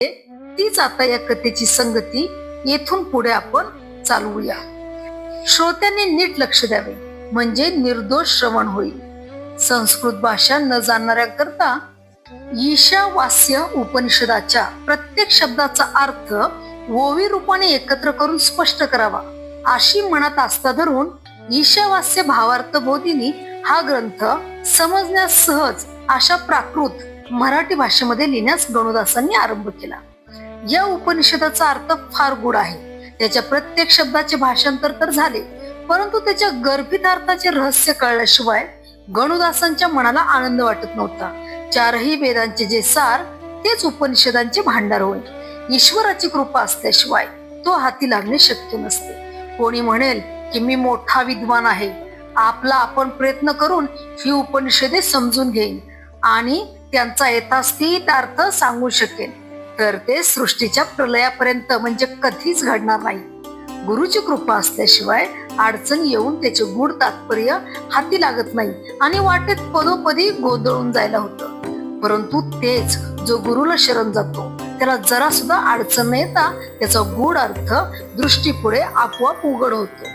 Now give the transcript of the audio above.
तीच आता या कथेची संगती येथून पुढे आपण चालवूया. श्रोत्यांनी नीट लक्ष द्यावे म्हणजे निर्दोष श्रवण होईल. संस्कृत भाषा न जाणणाऱ्यांकरता ईशावास्य उपनिषदाच्या प्रत्येक शब्दाचा अर्थ ओवी रूपाने एकत्र करून स्पष्ट करावा अशी मनात आस्था धरून ईशावास्य भावार्थ बोधिनी हा ग्रंथ समजण्यास सहज अशा प्राकृत मराठी भाषेमध्ये लिहिण्यास गणुदासांनी आरंभ केला. या उपनिषदाचा अर्थ फार गुढ आहे. त्याच्या प्रत्येक शब्दाचे भाषांतर तर झाले परंतु त्याच्या गर्भित अर्थाचे रहस्य कळल्याशिवाय गणुदासांच्या मनाला आनंद वाटत नव्हता. चारही वेदांचे जे सार तेच उपनिषदांचे भांडार होय. ईश्वराची कृपा असल्याशिवाय तो हाती लागणे शक्य नसते. कोणी म्हणेल की मी मोठा विद्वान आहे. आपला आपण प्रयत्न करून ही उपनिषदे समजून घेईन. आणि त्यांचा यथास्थित अर्थ सांगू शकेल तर ते सृष्टीच्या प्रलयापर्यंत म्हणजे कधीच घडणार नाही. गुरुची कृपा असल्याशिवाय अडचण येऊन त्याचे गुढ तात्पर्य हाती लागत नाही आणि वाटेत पदोपदी गोंधळून जायला होतं. परंतु तेच जो गुरुला शरण जातो त्याला जरा सुद्धा अडचण न येता त्याचा गूढ अर्थ दृष्टीपुढे आपोआप उघड होतो.